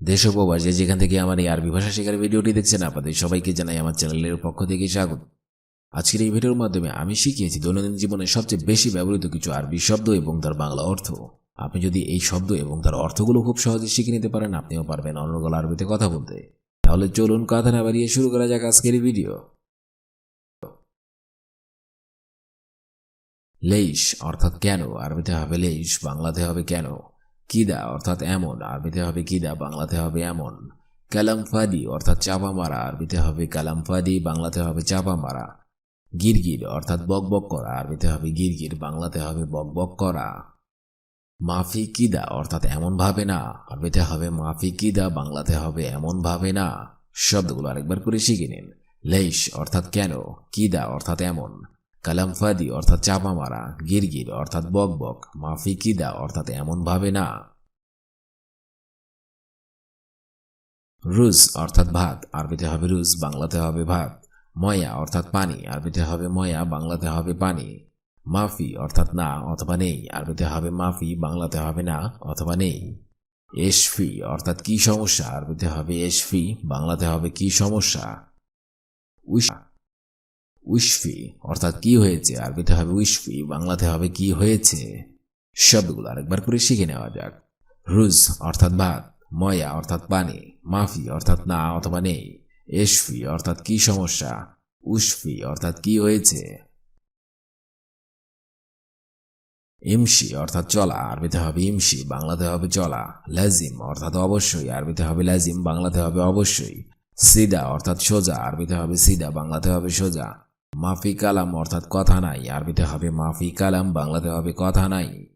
দেশ ও প্রবাস যে যেখান থেকে আমার এই আরবি ভাষা শেখার ভিডিওটি দেখছেন, আপনাদের সবাইকে জানাই আমার চ্যানেলের পক্ষ থেকে স্বাগত। আজকের এই ভিডিওর মাধ্যমে আমি শিখিয়েছি দৈনন্দিন জীবনে সবচেয়ে বেশি ব্যবহৃত কিছু আরবি শব্দ এবং তার বাংলা অর্থ। আপনি যদি এই শব্দ এবং তার অর্থগুলো খুব সহজে শিখে নিতে পারেন, আপনিও পারবেন অনর্গল আরবিতে কথা বলতে। তাহলে চলুন কথা না বাড়িয়ে শুরু করা যাক আজকের ভিডিও। লেইশ অর্থাৎ কেন? আরবিতে হবে লেইশ, বাংলাতে হবে কেন? কিদা, অর্থাৎ এমন, আরবিতে হবে কিদা, বাংলাতে হবে এমন। কালামফাদি অর্থাৎ চাপা মারা, আরবিতে হবে কালামফাদি বাংলাতে হবে চাপা মারা। গিরগির, অর্থাৎ বকবক করা, আরবিতে হবে গিরগির, বাংলাতে হবে বকবক করা। মাফি কিদা, অর্থাৎ এমন ভাবে না, আরবিতে হবে মাফি কিদা, বাংলাতে হবে এমন ভাবে না। শব্দগুলো আরেকবার করে শিখে নিন। লেইশ, অর্থাৎ কেন, কিদা, অর্থাৎ এমন। কালামফাদি অর্থাৎ চাপা মারা, গিরগির, অর্থাৎ বকবক মাফি কিদা অর্থাৎ এমন ভাবে না। রুজ, অর্থাৎ ভাত, আরবিতে হবে রুজ, বাংলাতে হবে ভাত। ময়া, অর্থাৎ পানি, আরবিতে হবে ময়া, বাংলাতে হবে পানি। মাফি, অর্থাৎ না, অথবা নেই, আরবিতে হবে মাফি, বাংলাতে হবে না, অথবা নেই। এশফি, অর্থাৎ কি সমস্যা, আরবিতে হবে এশফি, বাংলাতে হবে কি সমস্যা। উইশ উইশফি অর্থাৎ কি হয়েছে? আরবিতে হবে উইশফি বাংলাতে হবে কি হয়েছে? শব্দগুলো আরেকবার করে শিখে নেওয়া যাক। রুজ, অর্থাৎ ভাত। ময়া, অর্থাৎ পানি। মাফি, অর্থাৎ না অথবা নেই। এশফি অর্থাৎ কি সমস্যা? উশফি অর্থাৎ কি হয়েছে? ইমশি, অর্থাৎ চলা। আরবিতে হবে ইমশি, বাংলাতে হবে চলা। লাজিম, অর্থাৎ অবশ্যই। আরবিতে হবে লাজিম, বাংলাতে হবে অবশ্যই। সিদা, অর্থাৎ সোজা। আরবিতে হবে সিদা, বাংলাতে হবে সোজা। মাফি কালাম অর্থাৎ কথা নাই। আরবিতে হবে মাফি কালাম, বাংলাতে হবে কথা নাই।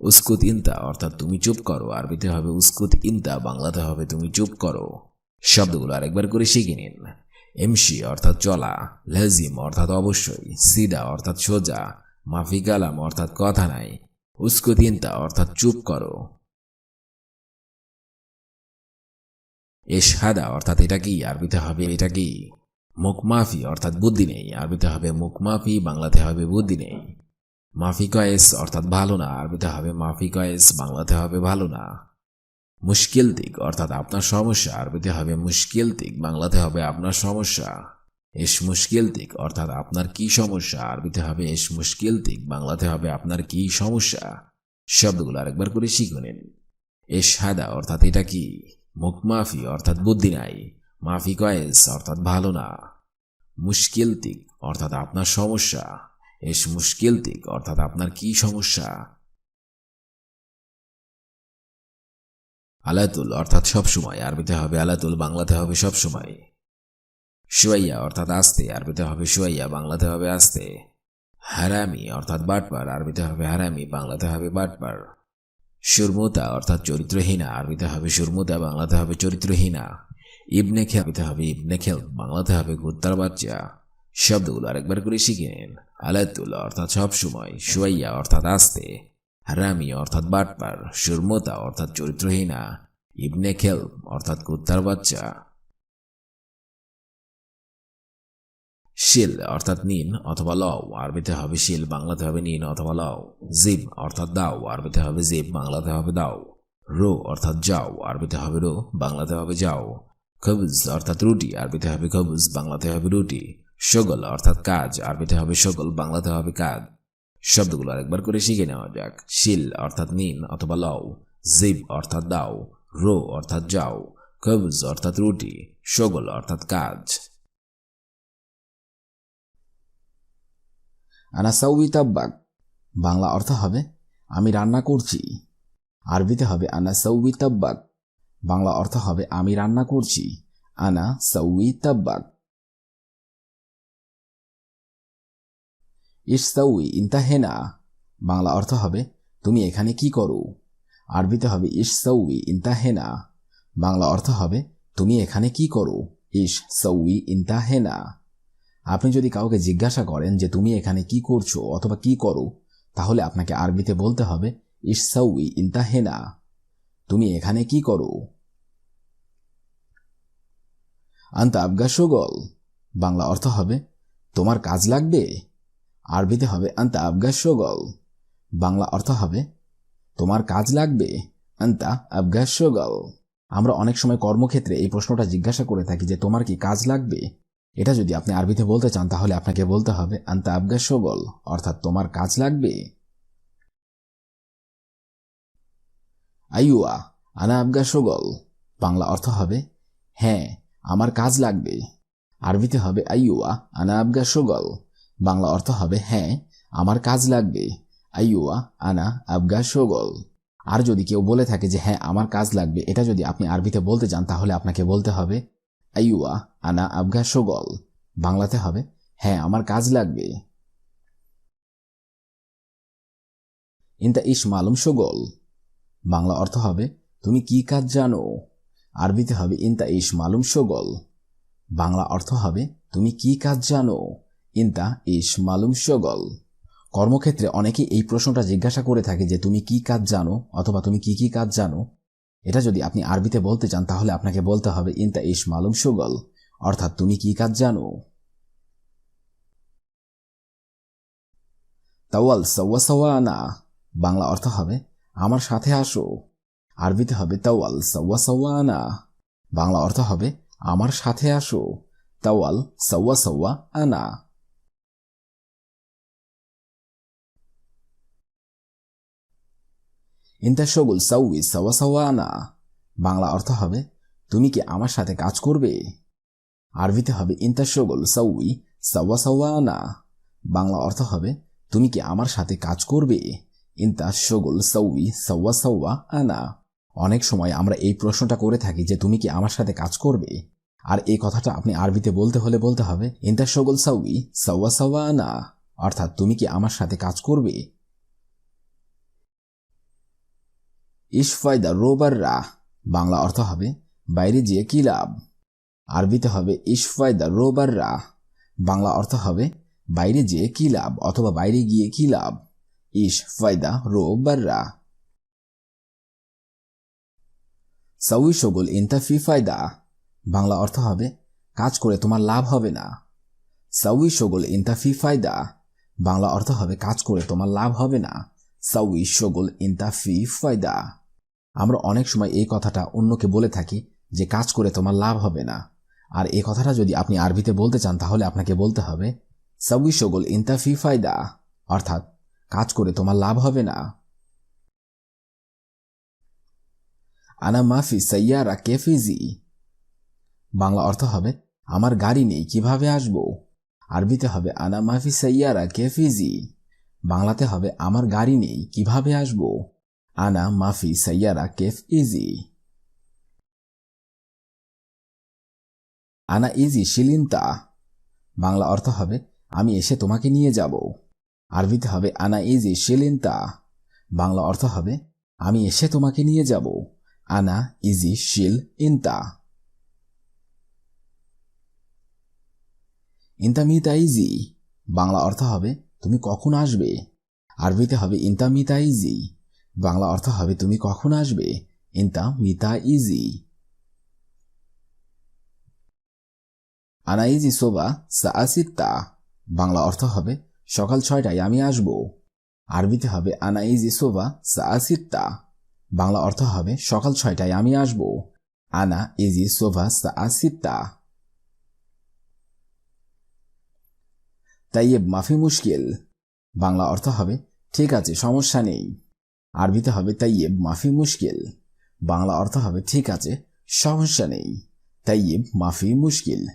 উস্কুত ইন্তা অর্থাৎ তুমি চুপ করো। আরবিতে হবে উস্কুত ইন্তা, বাংলাতে হবে তুমি চুপ করো। শব্দগুলো আরেকবার করে শিখে নিন। এমসি অর্থাৎ চলা, লেজিম অর্থাৎ অবশ্যই, সিদা অর্থাৎ সোজা মাফি কালাম অর্থাৎ কথা নাই, উস্কুত ইন্তা অর্থাৎ চুপ করো। এশহাদা অর্থাৎ এটা কি? আরবিতে হবে এটা কি? মুখ মাফি অর্থাৎ বুদ্ধি নেই। আরবিতে হবে মুখ মাফি বাংলাতে হবে বুদ্ধি নেই। মাফি কয়েস, অর্থাৎ ভালো না। আরবিতে হবে মাফি কয়েস, বাংলাতে হবে ভালো না। মুশকিল দিক, অর্থাৎ আপনার সমস্যা। আরবিতে হবে মুশকিল দিক, বাংলাতে হবে আপনার সমস্যা। এস মুশকিল দিক, অর্থাৎ আপনার কি সমস্যা? আরবিতে হবে এস মুশকিল দিক, বাংলাতে হবে আপনার কি সমস্যা? শব্দগুলো আরেকবার করে শিখে নিন। এস সাদা অর্থাৎ এটা কি? মুখ মাফি অর্থাৎ বুদ্ধি নাই। মাফি কয়েস অর্থাৎ ভালো না। মুশকিল দিক অর্থাৎ আপনার সমস্যা। এস মুশকিল দিক অর্থাৎ আপনার কি সমস্যা? আলাতুল অর্থাৎ সবসময় আরবিতে হবে আলাতুল বাংলাতে হবে সবসময় শুয়াইয়া অর্থাৎ আস্তে। আরবিতে হবে শুয়াইয়া বাংলাতে হবে আস্তে। হারামি অর্থাৎ বাটপার আরবিতে হবে হারামি, বাংলাতে হবে বাটপার সুরমুতা অর্থাৎ চরিত্রহীনা। আরবিতে হবে সুরমুতা, বাংলাতে হবে চরিত্রহীনা। ইবনে খেল আরবিতে হবে, ইবনে খেল বাংলাতে হবে কুত্তার বাচ্চা। শব্দগুলো আরেকবার করে শিখে নিন আলাতুল অর্থাৎ সবসময় শুয়াইয়া অর্থাৎ আস্তে হারামি অর্থাৎ বাটপার, সুরমতা অর্থাৎ চরিত্রহীনা, ইবনে খেল অর্থাৎ কুত্তার বাচ্চা। শিল অর্থাৎ নিন অথবা লও, আরবিতে হবে শিল, বাংলাতে হবে নিন অথবা লও। জিব অর্থাৎ দাও, আরবিতে হবে জিব বাংলাতে হবে দাও। রো অর্থাৎ যাও, আরবিতে হবে রো, বাংলাতে হবে যাও। খবুজ অর্থাৎ রুটি, আরবিতে হবে খবুজ, বাংলাতে হবে রুটি। সগল অর্থাৎ কাজ, আরবিতে হবে সগল, বাংলাতে হবে কাজ। শব্দগুলো আরেকবার করে শিখে নেওয়া যাক। শিল অর্থাৎ নিন অথবা লও, জিব অর্থাৎ দাও, রো অর্থাৎ যাও কবজ অর্থাৎ রুটি, সগল অর্থাৎ কাজ। আনাসাউই তাব্বাক বাংলা অর্থ হবে, আমি রান্না করছি। আরবিতে হবে আনা সৌই তাব্বাক বাংলা অর্থ হবে, আমি রান্না করছি। আনা সৌই তাব্বাক ইসসাউই ইন্তাহেনা বাংলা অর্থ হবে, তুমি এখানে কি করো? আরবিতে হবে ইসসাউই ইন্তাহেনা বাংলা অর্থ হবে, তুমি এখানে কি করো? ইস সৌই ইন্তাহেনা আপনি যদি কাউকে জিজ্ঞাসা করেন যে, তুমি এখানে কি করছ অথবা কি করো? তাহলে আপনাকে আরবিতে বলতে হবে ইসসাউই ইন্তাহেনা তুমি এখানে কি করো? আন্তা আবগা সুগল বাংলা অর্থ হবে, তোমার কাজ লাগবে। আরবিতে হবে, আন্তা আবগা সুগল বাংলা অর্থ হবে, তোমার কাজ লাগবে। আন্তা আবগা সুগল আমরা অনেক সময় কর্মক্ষেত্রে এই প্রশ্নটা জিজ্ঞাসা করে থাকি যে, তোমার কি কাজ লাগবে? এটা যদি আপনি আরবিতে বলতে চান, তাহলে আপনাকে বলতে হবে, আন্তা আবগা সগল অর্থাৎ তোমার কাজ লাগবে। আইউয়া আনা আবগা সগল বাংলা অর্থ হবে হ্যাঁ আমার কাজ লাগবে। আরবিতে হবে আইউয়া আনা আবগা সগল বাংলা অর্থ হবে হ্যাঁ আমার কাজ লাগবে। আইউয়া আনা আবগা সগল আর যদি কেউ বলে থাকে যে হ্যাঁ আমার কাজ লাগবে, এটা যদি আপনি আরবিতে বলতে চান, তাহলে আপনাকে বলতে হবে আইউয়া আনা আবগা সগল বাংলাতে হবে হ্যাঁ আমার কাজ লাগবে। ইনতা ইস মালুম সগল বাংলা অর্থ হবে, তুমি কি কাজ জানো? আরবিতে হবে ইনতা ইস মালুম সগল। বাংলা অর্থ হবে, তুমি কি কাজ জানো? ইনতা ইস মালুম সগল। কর্মক্ষেত্রে অনেকেই এই প্রশ্নটা জিজ্ঞাসা করে থাকে যে, তুমি কি কাজ জানো? অথবা তুমি কি কি কাজ জানো? এটা যদি আপনি আরবিতে বলতে চান, তাহলে আপনাকে বলতে হবে ইনতা ইস মালুম সুগল। অর্থাৎ, তুমি কি কাজ জানো? তাওয়াল সওয়া সওয়া আনা বাংলা অর্থ হবে আমার সাথে আসো। আরবিতে হবে তাওয়াল, সওয়া সওয়া আনা বাংলা অর্থ হবে, আমার সাথে আসো। তাওয়াল, সওয়া সওয়া আনা ইন্তা সগুল সাউই সাওয়া সাওয়া আনা বাংলা অর্থ হবে, তুমি কি আমার সাথে কাজ করবে? আরবিতে হবে ইন্তা সগুল সাউই সাওয়া সাওয়া আনা বাংলা অর্থ হবে, তুমি কি আমার সাথে কাজ করবে? ইন্তা সগুল সৌই সৌয়া সাওয়া আনা। অনেক সময় আমরা এই প্রশ্নটা করে থাকি যে, তুমি কি আমার সাথে কাজ করবে? আর এই কথাটা আপনি আরবিতে বলতে হলে বলতে হবে ইন্তা সগুল সাউই সৌয়া সাওয়া আনা। অর্থাৎ, তুমি কি আমার সাথে কাজ করবে? ইশফায়দা রোবার রাহ বাংলা অর্থ হবে, বাইরে যেয়ে কি লাভ? আরবিতে হবে ইশফায়দা রোবার রাহ বাংলা অর্থ হবে, বাইরে যেয়ে কি লাভ? অথবা বাইরে গিয়ে কি লাভ? ইশ ফায়দা রোবার রাহ সাউই সগুল ইন্তা ফি ফায়দা বাংলা অর্থ হবে কাজ করে তোমার লাভ হবে না সাউই সগুল ইন্তা ফি ফায়দা বাংলা অর্থ হবে কাজ করে তোমার লাভ হবে না সাউই সগুল ইন্তা ফি ফায়দা আমরা অনেক সময় এই কথাটা অন্যকে বলে থাকি যে কাজ করে তোমার লাভ হবে না আর এই কথাটা যদি আপনি আরবিতে বলতে চান তাহলে আপনাকে বলতে হবে সাউই সগল ইন্তা ফি ফায়দা অর্থাৎ কাজ করে তোমার লাভ হবে না। আনা মাফি সাইয়ারা কেফিজি। বাংলা অর্থ হবে, আমার গাড়ি নেই, কীভাবে আসব? আরবিতে হবে, আনা মাফি সাইয়ারা কেফিজি। বাংলাতে হবে, আমার গাড়ি নেই, কীভাবে আসব? আনা মাফি সাইয়ারা কেফ ইজি আনা ইজি শিলিন্তা। বাংলা অর্থ হবে, আমি এসে তোমাকে নিয়ে যাব। আরবিতে হবে, আনা ইজি শিলিন্তা বাংলা অর্থ হবে, আমি এসে তোমাকে নিয়ে যাব। আনা ইজি শিল ইন্তা ইন্তামিতা ইজি। বাংলা অর্থ হবে, তুমি কখন আসবে? আরবিতে হবে, ইন্তামিতা ইজি। বাংলা অর্থ হবে, তুমি কখন আসবে? ইন্তা মিতা ইজি। আনা ইজি সোবা সা আসিত্তা। বাংলা অর্থ হবে সকাল ছয়টায় আমি আসব। আরবিতে হবে আনা ইজি সোবা সা বাংলা অর্থ হবে সকাল ছয়টায় আমি আসব। আনা ইজি সোভা সা আসিত্তা তাইয়েব, মাফি মুশকিল। বাংলা অর্থ হবে, ঠিক আছে, সমস্যা নেই। আরবিতে হবে তাইয়েব, মাফি মুশকিল। বাংলা অর্থ হবে, ঠিক আছে, সমস্যা নেই। তাইয়েব, মাফি মুশকিল।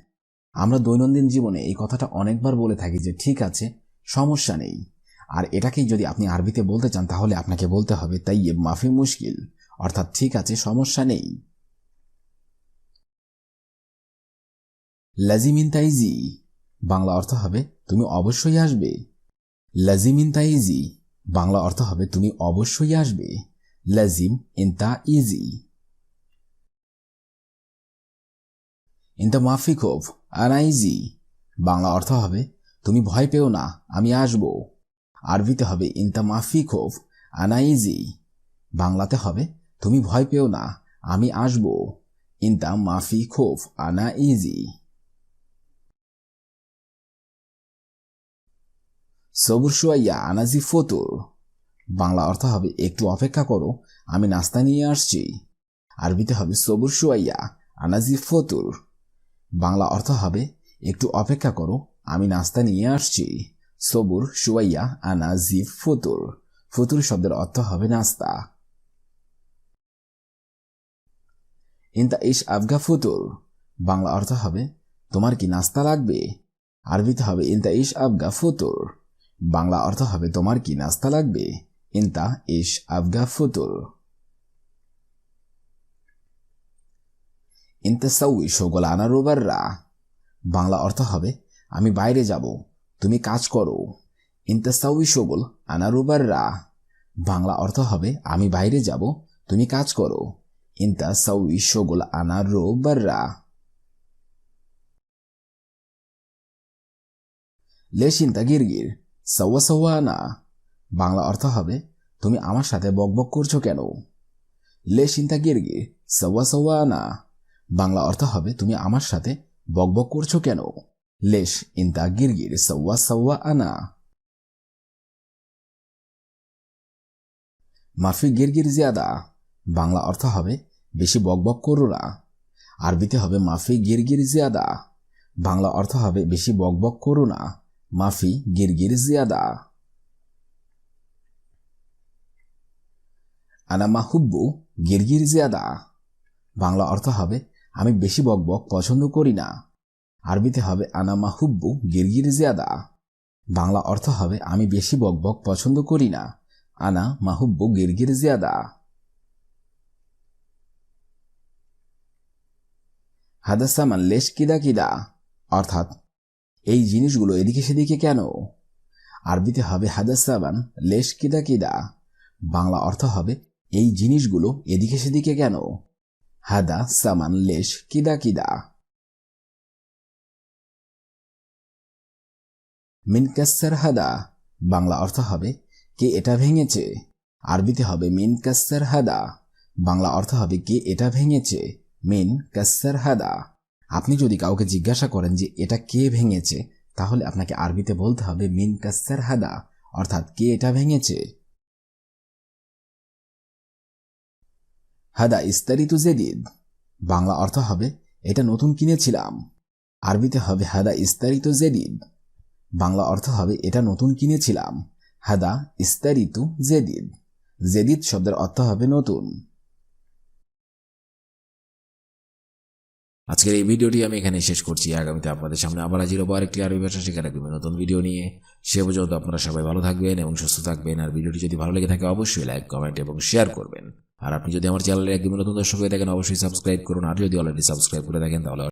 আমরা দৈনন্দিন জীবনে এই কথাটা অনেকবার বলে থাকি যে, ঠিক আছে সমস্যা নেই। আর এটাকেই যদি আপনি আরবিতে বলতে চান, তাহলে আপনাকে বলতে হবে তাইয়েব মাফি মুশকিল। অর্থাৎ, ঠিক আছে, সমস্যা নেই। লাজিমিন তাইজি বাংলা অর্থ হবে, তুমি অবশ্যই আসবে। লাজিমিন তাইজি বাংলা অর্থ হবে, তুমি অবশ্যই আসবে। লাজিম ইনতা ইজি ইনতা মাফিকোভ আনাইজি, বাংলা অর্থ হবে তুমি ভয় পেও না, আমি আসব। আরবিতে হবে ইনতা মাফিকোভ আনাইজি বাংলাতে হবে, তুমি ভয় পেও না, আমি আসব। ইনতা মাফি খোফ, আনা ইজি। সবুর সুয়াইয়া আনাজি ফতুর। বাংলা অর্থ হবে, একটু অপেক্ষা করো, আমি নাস্তা নিয়ে আসছি। আরবিতে হবে, সবুর সুয়াইয়া আনাজি ফতুর। বাংলা অর্থ হবে, একটু অপেক্ষা করো আমি নাস্তা নিয়ে আসছি। সবুর, সুয়াইয়া আনাজি ফতুর। ফতুর শব্দের অর্থ হবে নাস্তা। ইন্তা ইস আফগা ফুতুর। বাংলা অর্থ হবে, তোমার কি নাস্তা লাগবে? আরবিতে হবে, ইন্তা ইস আফগা ফুতুর। বাংলা অর্থ হবে, তোমার কি নাস্তা লাগবে? ইন্তা ইস আফগা ফুতুর। ইন্তা সাউই শোগল আনা রোবাররা। বাংলা অর্থ হবে আমি বাইরে যাব। তুমি কাজ করো। ইন্তা সাউই শোগল আনা রোবাররা বাংলা অর্থ হবে, আমি বাইরে যাব, তুমি কাজ করো। ইন্তা সাউই শোগল আনা রোবাররা লেশিন্তা গিরগির সৌয়া সৌয়া আনা বাংলা অর্থ হবে, তুমি আমার সাথে বকবক করছ কেন? লেশিন্তা গিরগির সৌয়া সওয়া আনা বাংলা অর্থ হবে, তুমি আমার সাথে বকবক করছ কেন? লেশ ইন্তা গিরগির সৌয়া সৌয়া আনা মাফি গিরগির জিয়াদা বাংলা অর্থ হবে বেশি বকবক করো না আরবিতে হবে মাফি গিরগির জিয়াদা বাংলা অর্থ হবে বেশি বকবক করো না মাফি গিরগির জিয়াদা আনা মাহুব্বু গিরগির জিয়াদা বাংলা অর্থ হবে আমি বেশি বকবক পছন্দ করি না আরবিতে হবে আনা মাহুব্বু, গিরগির জিয়াদা। বাংলা অর্থ হবে, আমি বেশি বকবক পছন্দ করি না। আনা মাহুব্বু, গিরগির জিয়াদা। হাদাসামান লেশ কিদা কিদা। অর্থাৎ, এই জিনিসগুলো এদিকে সেদিকে কেন? আরবিতে হবে হাদাসামান লেশ কিদা কিদা। বাংলা অর্থ হবে, এই জিনিসগুলো এদিকে সেদিকে কেন? হাদা সামান লেশ কিদা কিদা। মিন কাসার হাদা, বাংলা অর্থ হবে কে এটা ভেঙেছে। আরবিতে হবে মিন কাসার হাদা, বাংলা অর্থ হবে কে এটা ভেঙেছে। মিন কাসার হাদা। আপনি যদি কাউকে জিজ্ঞাসা করেন যে এটা কে ভেঙেছে, তাহলে আপনাকে আরবিতে বলতে হবে মিন কাসার হাদা, অর্থাৎ কে এটা ভেঙেছে। হাদা ইস্তারিতু জেদিদ, বাংলা অর্থ হবে, এটা নতুন কিনেছিলাম। আরবিতে হবে, হাদা ইস্তারিতু জেদিদ। বাংলা অর্থ হবে, এটা নতুন কিনেছিলাম। হাদা, ইস্তারিতু জেদিদ। জেদিদ শব্দের অর্থ হবে, নতুন। আজকের এই ভিডিওটি আমি এখানে শেষ করছি। আগামীতে আপনাদের সামনে আবার হাজির হব আরেকটি আরবি ভাষা শেখার একদম নতুন ভিডিও নিয়ে। সে পর্যন্ত আপনারা সবাই ভালো থাকবেন এবং সুস্থ থাকবেন। আর ভিডিওটি যদি ভালো লেগে থাকে, অবশ্যই লাইক, কমেন্ট এবং শেয়ার করবেন। আর আপনি যদি আমার চ্যানেলে একদম নতুন দর্শক হয়ে থাকেন, অবশ্যই সাবস্ক্রাইব করুন। আর যদি অলরেডি সাবস্ক্রাইব করে থাকেন, তাহলে